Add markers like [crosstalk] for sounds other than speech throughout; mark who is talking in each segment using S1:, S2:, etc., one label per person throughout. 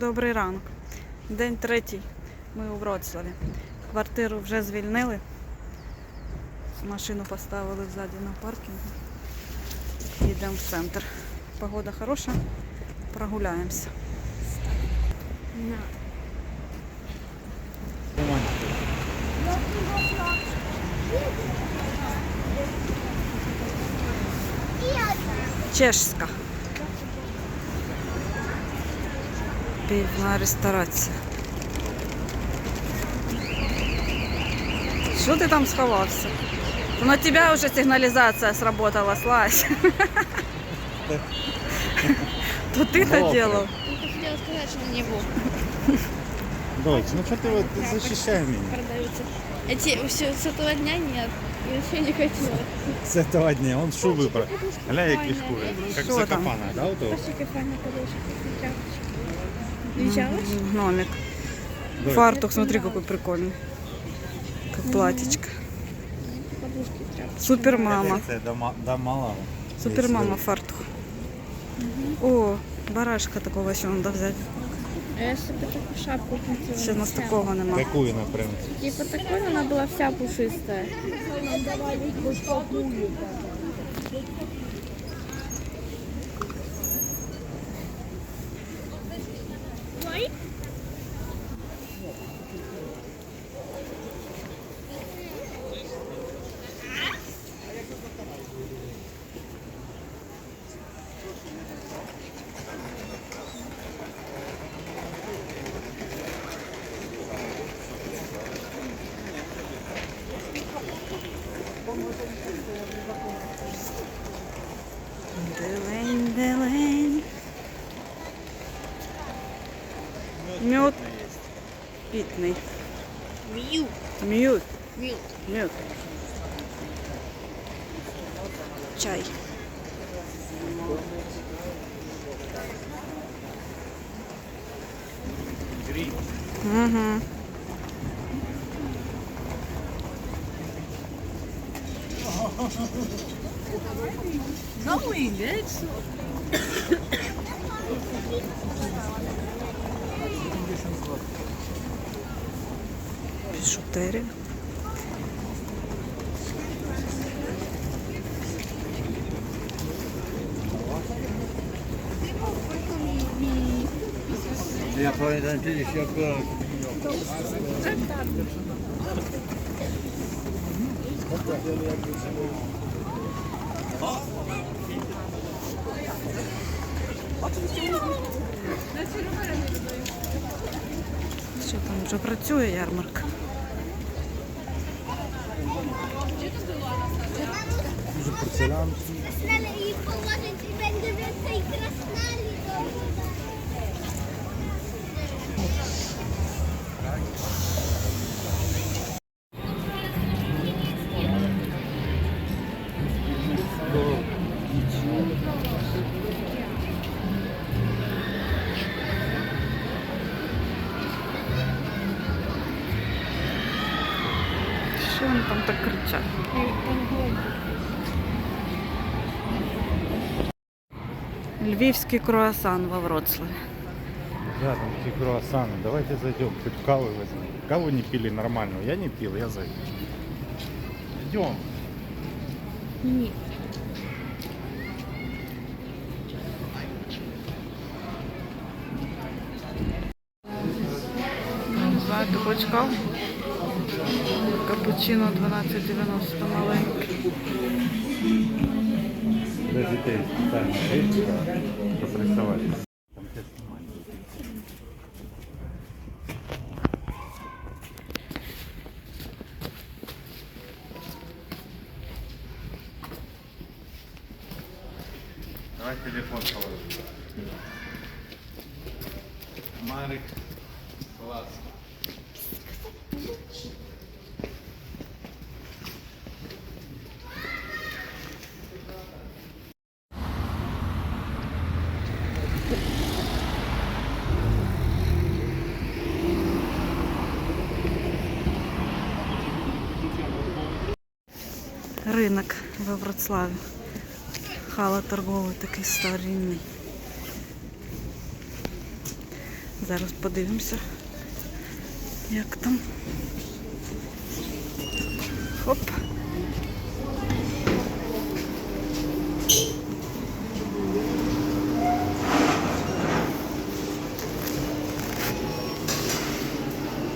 S1: Добрий ранок. День третій. Ми у Вроцлаві. Квартиру вже звільнили. Машину поставили ззаді на паркінгу. Їдемо в центр. Погода хороша. Прогуляємося. Чешська. Пивна ресторація. Що ти там сховався? То на тебе вже сигналізація сработала, слазь. [laughs] То ти то
S2: Добре.
S1: делал.
S3: Я хотела сказать, что на него
S2: Дочь, ну что ты вот защищай меня
S3: продаются. Эти все с этого дня нет. Я вообще не хотела.
S2: с этого дня. Он шубы про... Гля, які шкури. Как
S1: Що там?
S2: закопана, да, вот
S3: Пошли кафельная подушка. Визжалась?
S1: Гномик. Фартук, смотри, какой прикольный. Как платьечко.
S2: Супер мама. Супер
S1: мама фартух. О, барашка такого еще надо взять.
S3: А я себе таку шапку хотіла.
S1: Ще в нас такого нема.
S2: Такую, наприклад.
S3: Типа такою вона була вся
S1: пушиста. питный.
S3: Мью.
S1: Мед.
S3: Мью.
S1: Мед. Чай. Угу. Біжутерія.
S4: Ja powiem kiedyś jako
S1: Що там вже працює ярмарка? Selam. Львівський круасан во Вроцлаві.
S2: Да, там такие круассаны. Давайте зайдем, хоть кавы возьмем. Каву не пили нормальную. Я не пил, я зайду. Идем.
S3: Нет.
S1: Не знаю, ти хочеш каву? Капучино 12,90 маленький.
S2: Для детей специально есть, чтобы рисовать. Давай телефон положим. Марик, класс.
S1: Ринок во Вроцлаві. Хала торговий такий старинний. Зараз подивимося, як там. Хоп.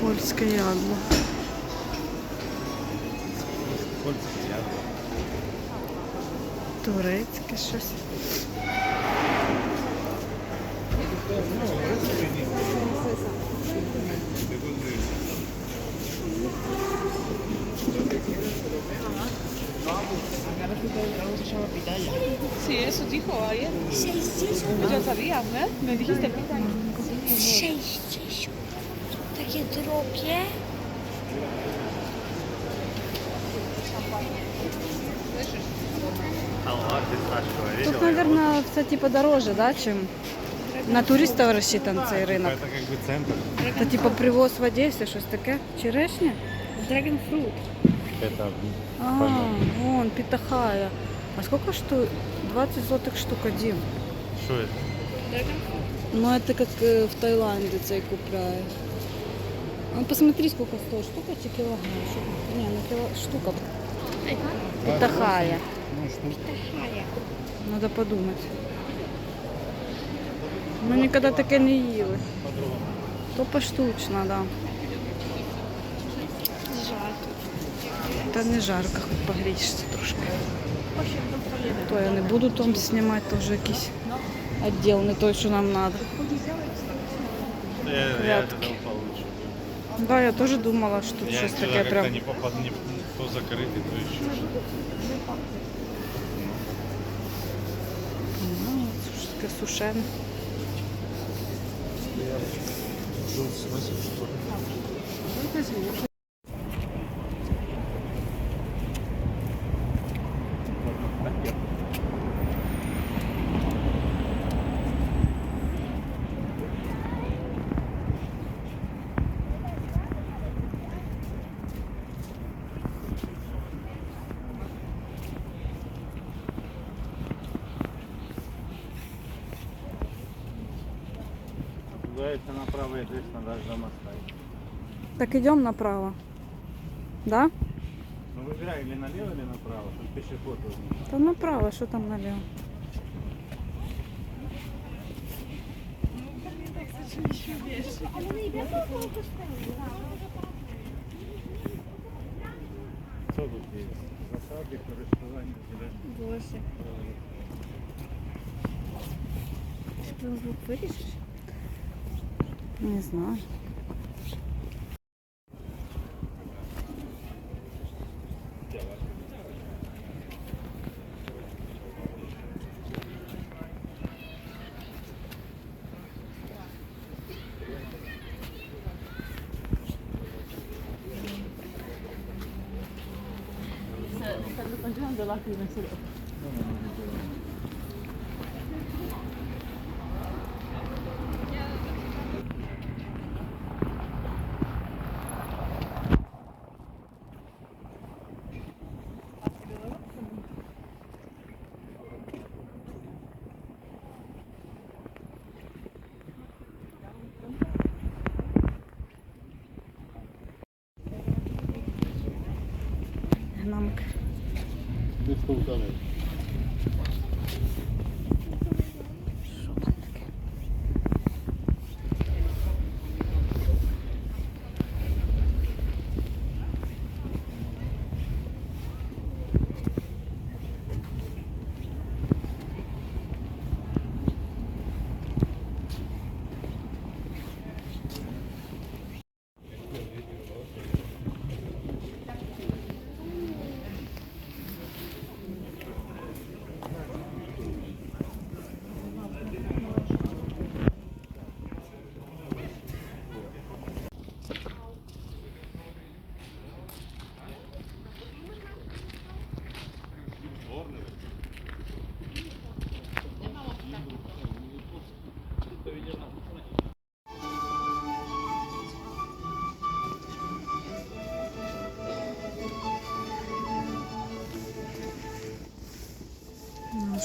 S1: Польське ябло. arkadaşlar.
S5: Sí, eso dijo ayer. Yo sabía, ¿eh? Me dijiste.
S6: 600. Takie drogie.
S1: Тут, наверное, все типа дороже, да, чем на туристов рассчитан цей ринок.
S2: Это как бы центр.
S1: Це типа привоз в Одесі, щось таке. Черешня?
S3: Dragon fruit.
S2: Это
S1: А, вон, питахая. А сколько штук? 20 злотих штук один.
S2: что это?
S1: Ну, это как э, в Таиланде цей купляют. Ну, посмотри, сколько стоит. Штука чи килограмм? Что- Не, ну кило... штука. Питахая.
S2: Ну что?
S1: Надо подумать. Ми ніколи таке не їли. То поштучно, да.
S3: Жарко.
S1: Та не жарко, хоч погрієшся трошки. То я не буду там знімати, теж якийсь відділ, не той, що нам треба.
S2: Я, я
S1: Рядки.
S2: ожидал получше.
S1: Да, я теж думала, що тут
S2: Я
S1: щось
S2: сюда
S1: таке
S2: как-то
S1: прям.
S2: не попад, не, то закрытый, то еще
S1: Таке
S2: это направо, и аж до моста.
S1: Так йдемо направо. Да?
S2: Ну выбирай или налево, или направо, чтобы пешеход возьмет.
S1: Та направо, що там наліво?
S2: Что тут есть? Засады, користування,
S3: Боже. Що звук вирішиш?
S1: Не знаю. Гномик.
S4: namık. Biz.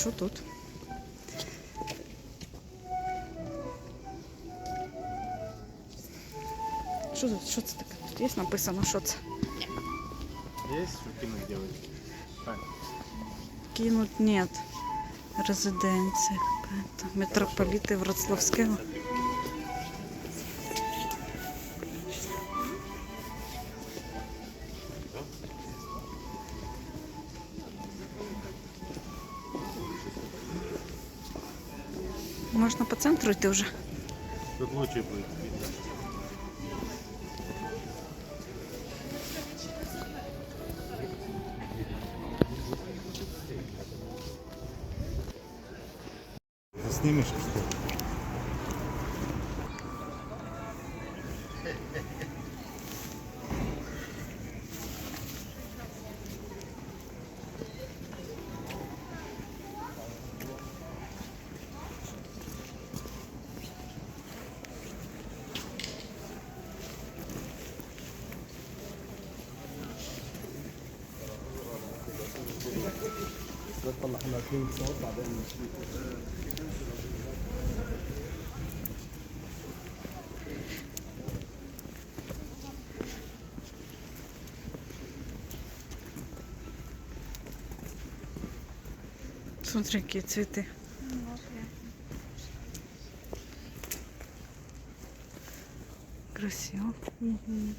S1: Що тут? Що, це- що це таке? Тут є написано, що це?
S2: Есть что кинуть делать? Так.
S1: Кинуть нет. Резиденция какая-то. Митрополиты Вроцлавского. Можна по центру йти вже.
S2: Тут лучше видно. Снимешь что ли?
S1: Смотри, які цвіти. Красиво.
S3: Мгм.